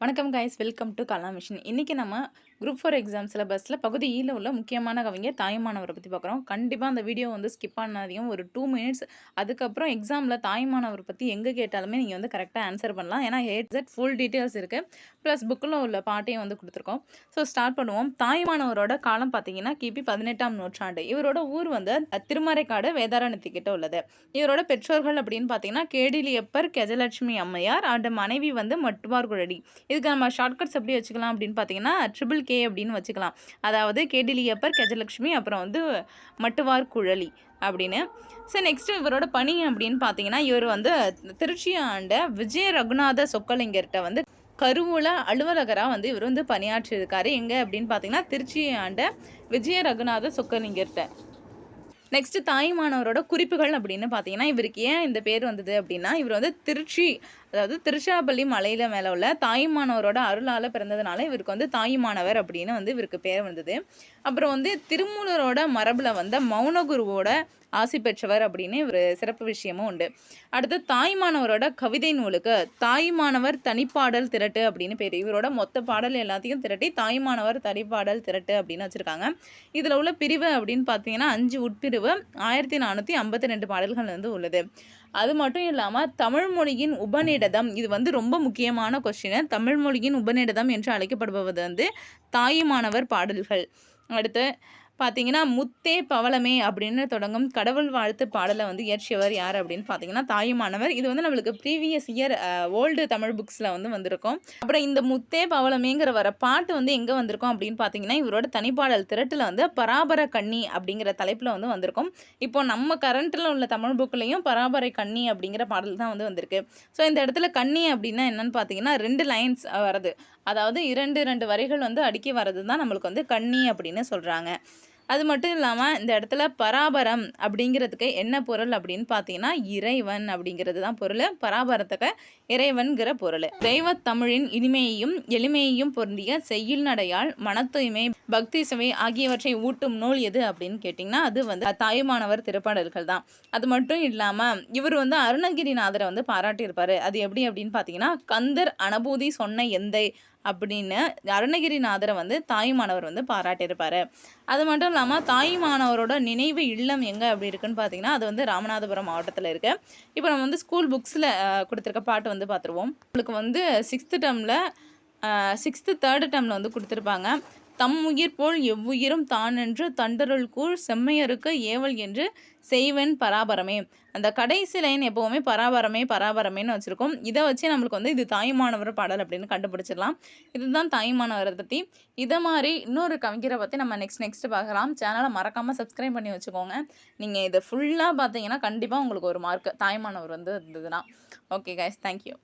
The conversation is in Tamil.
வணக்கம் guys welcome to Kala mission இன்றைக்கி நம்ம குரூப் ஃபோர் எக்ஸாம் சிலபஸில் பகுதி e ஈல உள்ள முக்கியமான கவிஞர் தாய்மானவரை பற்றி பார்க்குறோம். கண்டிப்பாக அந்த வீடியோ வந்து ஸ்கிப் பண்ணாதையும் ஒரு டூ மினிட்ஸ் அதுக்கப்புறம் எக்ஸாமில் தாய்மானவரை பற்றி எங்கே கேட்டாலுமே நீங்கள் வந்து கரெக்டாக ஆன்சர் பண்ணலாம். ஏன்னா ஹேட் செட் ஃபுல் டீட்டெயில்ஸ் இருக்குது ப்ளஸ் புக்கில் உள்ள பாட்டையும் வந்து கொடுத்துருக்கோம். ஸோ ஸ்டார்ட் பண்ணுவோம். தாய்மானவரோட காலம் பார்த்தீங்கன்னா கிபி பதினெட்டாம் நூற்றாண்டு. இவரோட ஊர் வந்து திருமறைக்காடு வேதாரண்யத்துக்கிட்ட உள்ளது. இவரோட பெற்றோர்கள் அப்படின்னு பார்த்தீங்கன்னா கேடிலியப்பர் கெஜலட்சுமி அம்மையார் அண்ட் மனைவி வந்து மட்டுவார் குழடி இதுக்கு நம்ம ஷார்ட்கட்ஸ் எப்படி வச்சுக்கலாம் அப்படின்னு பார்த்தீங்கன்னா ட்ரிபிள் கே அப்படின்னு வச்சுக்கலாம். அதாவது கேடிலியப்பர் கஜலட்சுமி அப்புறம் வந்து மட்டுவார் குழலி அப்படின்னு. சரி நெக்ஸ்ட் இவரோட பணி அப்படின்னு பார்த்தீங்கன்னா இவர் வந்து திருச்சி ஆண்ட விஜய ரகுநாத சொக்கலிங்கர்கிட்ட வந்து கருவூல அலுவலகராக வந்து இவர் வந்து பணியாற்றியிருக்காரு. எங்கே அப்படின்னு பார்த்தீங்கன்னா திருச்சி ஆண்ட விஜய ரகுநாத சொக்கலிங்கர்கிட்ட நெக்ஸ்ட் தாய்மானவரோட குறிப்புகள் அப்படின்னு பார்த்தீங்கன்னா இவருக்கு ஏன் இந்த பேர் வந்தது அப்படின்னா இவர் வந்து திருச்சி அதாவது திருச்சிராப்பள்ளி மலையில மேலே உள்ள தாய்மானவரோட அருளால் பிறந்ததுனால இவருக்கு வந்து தாய்மானவர் அப்படின்னு வந்து இவருக்கு பேர் வந்தது. அப்புறம் வந்து திருமூலரோட மரபில் வந்த மௌனகுருவோட ஆசி பெற்றவர் அப்படின்னு ஒரு சிறப்பு விஷயமும் உண்டு. அடுத்து தாய்மானவரோட கவிதை நூலுக்கு தாய்மானவர் தனிப்பாடல் திரட்டு அப்படின்னு பேர். இவரோட மொத்த பாடல் எல்லாத்தையும் திரட்டி தாய்மானவர் தனிப்பாடல் திரட்டு அப்படின்னு வச்சுருக்காங்க. இதில் உள்ள பிரிவு அப்படின்னு பார்த்தீங்கன்னா அஞ்சு உட்பிரிவு ஆயிரத்தி நானூற்றி ஐம்பத்தி ரெண்டு பாடல்கள் வந்து உள்ளது. அது மட்டும் இல்லாமல் தமிழ் மொழியின் உபநிடதம் இது வந்து ரொம்ப முக்கியமான கொஸ்டின் தமிழ் மொழியின் உபநிடதம் என்று அழைக்கப்படுவது வந்து தாயுமானவர் பாடல்கள். அடுத்து பார்த்தீங்கன்னா முத்தே பவளமே அப்படின்னு தொடங்கும் கடவுள் வாழ்த்து பாடலை வந்து இயற்றியவர் யார் அப்படின்னு பார்த்தீங்கன்னா தாயுமானவர் இது வந்து நம்மளுக்கு ப்ரீவியஸ் இயர் ஓல்டு தமிழ் புக்ஸில் வந்து வந்திருக்கும். அப்புறம் இந்த முத்தே பவளமேங்கிற வர பாட்டு வந்து எங்கே வந்திருக்கும் அப்படின்னு பார்த்தீங்கன்னா இவரோட தனிப்பாடல் திரட்டில் வந்து பராபர கண்ணி அப்படிங்கிற தலைப்பில் வந்து வந்திருக்கும். இப்போ நம்ம கரண்ட்டில் உள்ள தமிழ் புக்லேயும் பராபரை கண்ணி அப்படிங்கிற பாடல் தான் வந்து வந்திருக்கு. ஸோ இந்த இடத்துல கண்ணி அப்படின்னா என்னன்னு பார்த்தீங்கன்னா ரெண்டு லைன்ஸ் வருது அதாவது இரண்டு இரண்டு வரிகள் வந்து அடுக்கி வர்றது தான் நம்மளுக்கு வந்து கண்ணி அப்படின்னு சொல்கிறாங்க அது மட்டும் இல்லாமல் இந்த இடத்துல பராபரம் அப்படிங்கிறதுக்கு என்ன பொருள் அப்படின்னு பார்த்தீங்கன்னா இறைவன் அப்படிங்கிறது தான் பொருள். பராபரத்துக்கு இறைவன்கிற பொருள். தெய்வ தமிழின் இனிமையையும் எளிமையையும் பொருந்திய செய்யுள் நடையால் மனத்தூய்மை பக்தி சுவை ஆகியவற்றை ஊட்டும் நூல் எது அப்படின்னு கேட்டிங்கன்னா அது வந்து தாயுமானவர் திருப்பாடல்கள் தான். அது மட்டும் இல்லாமல் இவர் வந்து அருணகிரிநாதரை வந்து பாராட்டியிருப்பார். அது எப்படி அப்படின்னு பார்த்தீங்கன்னா கந்தர் அனுபூதி சொன்ன எந்தை அப்படின்னு அருணகிரிநாதரை வந்து தாயுமானவர் வந்து பாராட்டியிருப்பார். அது மட்டும் இல்லாமல் தாயுமானவரோட நினைவு இல்லம் எங்கே அப்படி இருக்குன்னு பார்த்தீங்கன்னா அது வந்து ராமநாதபுரம் மாவட்டத்தில் இருக்குது இப்போ நம்ம வந்து ஸ்கூல் புக்ஸில் கொடுத்துருக்க பாட்டு வந்து பார்த்துருவோம் உங்களுக்கு வந்து சிக்ஸ்த்து டேர்மில் சிக்ஸ்த்து தேர்டு டேர்மில் வந்து கொடுத்துருப்பாங்க. தம் உயிர் போல் எவ்வுயிரும் தான் என்று தண்டருள் கூழ் செம்மையருக்கு ஏவல் என்று செய்வன் பராபரமே. அந்த கடைசி லைன் எப்போவுமே பராபரமே பராபரமேன்னு வச்சுருக்கோம். இதை வச்சு நம்மளுக்கு வந்து இது தாய்மானவர் பாடல் அப்படின்னு கண்டுபிடிச்சிடலாம். இதுதான் தாய்மானவரை பற்றி இதை மாதிரி இன்னொரு கவிஞரை பற்றி நம்ம நெக்ஸ்ட் நெக்ஸ்ட் பார்க்கலாம். சேனலை மறக்காமல் சப்ஸ்கிரைப் பண்ணி வச்சுக்கோங்க. நீங்கள் இதை ஃபுல்லாக பார்த்தீங்கன்னா கண்டிப்பாக உங்களுக்கு ஒரு மார்க் தாய்மானவர் வந்து இருந்ததுன்னா. Okay guys thank you